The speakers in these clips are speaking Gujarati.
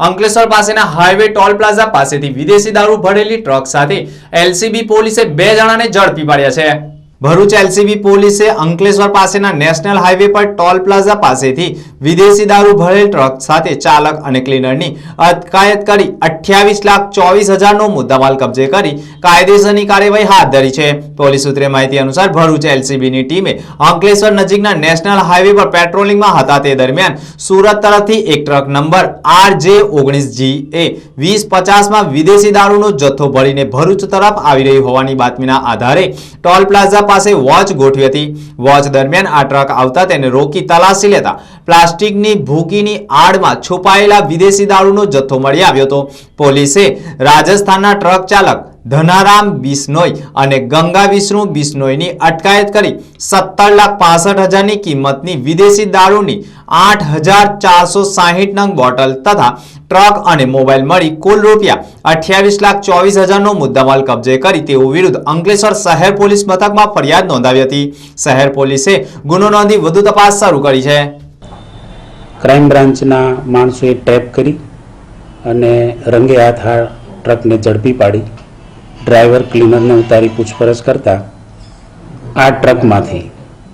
અંકલેશ્વર પાસેના હાઈવે ટોલ પ્લાઝા પાસેથી વિદેશી દારૂ ભરેલી ટ્રક સાથે એલસીબી પોલીસે બે જણાને ઝડપી પાડ્યા છે. ભરૂચ એલસીબી પોલીસે અંકલેશ્વર પાસેના નેશનલ હાઈવે પર ટોલ પ્લાઝા પાસેથી વિદેશી દારૂ ભરેલ ટ્રક સાથે ચાલક અને ક્લીનરની અટકાયત કરી અઠ્યાવીસ લાખ ચોવીસ હજારનો મુદ્દામાલ કબજે કરી કાયદેસરની કાર્યવાહી હાથ ધરી છે. પોલીસ સૂત્રે માહિતી અનુસાર ભરૂચ એલસીબીની ટીમે અંકલેશ્વર નજીકના નેશનલ હાઈવે પર પેટ્રોલિંગમાં હતા તે દરમિયાન સુરત તરફથી એક ટ્રક નંબર આર જે ઓગણીસ જી એ વીસ પચાસમાં વિદેશી દારૂનો જથ્થો ભરીને ભરૂચ તરફ આવી રહી હોવાની બાતમીના આધારે ટોલ પ્લાઝા પાસે વોચ ગોઠવી હતી. વોચ દરમિયાન આ ટ્રક આવતા તેને રોકી તલાશી લેતા પ્લાસ્ટિકની ભૂકીની આડમાં છુપાયેલા વિદેશી દારૂનો જથ્થો મળી આવ્યો હતો. પોલીસે રાજસ્થાનના ટ્રક ચાલક ધનારામ બિશ્નોઈ અને ગંગા વિષ્ણુ બિશ્નોઈની અટકાયત કરી સત્તર લાખ પાસઠ હજારની કિંમતની વિદેશી દારૂની આઠ હજાર ચારસો સાહીઠ નંગ બોટલ તથા ટ્રક અને મોબાઈલ મળી કુલ રૂપિયા અઠ્યાવીસ લાખ ચોવીસ હજારનો મુદ્દામાલ કબજે કરી તેઓ વિરુદ્ધ અંકલેશ્વર શહેર પોલીસ મથકમાં ફરિયાદ નોંધાવી હતી. શહેર પોલીસે ગુનો નોંધી વધુ તપાસ શરૂ કરી છે. ક્રાઇમ બ્રાન્ચના માણસોએ ટેપ કરી અને રંગે હાથ ટ્રકને ઝડપી પાડી. ડ્રાઈવર ક્લીનરને ઉતારી પૂછપરછ કરતા આ ટ્રકમાંથી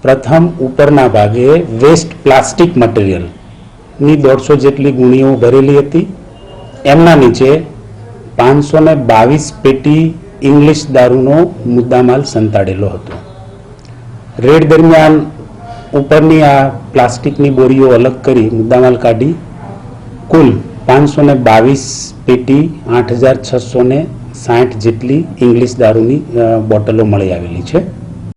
પ્રથમ ઉપરના ભાગે વેસ્ટ પ્લાસ્ટિક મટીરિયલની દોઢસો જેટલી ગુણીઓ ભરેલી હતી. એમના નીચે પાંચસો ને બાવીસ પેટી ઇંગ્લિશ દારૂનો મુદ્દામાલ સંતાડેલો હતો. રેડ દરમિયાન ઉપરની આ પ્લાસ્ટિકની બોરીઓ અલગ કરી મુદ્દામાલ કાઢી કુલ પાંચસો બાવીસ પેટી આઠ હજાર છસો ને સાઠ જેટલી ઇંગ્લિશ દારૂની બોટલો મળી આવેલી છે.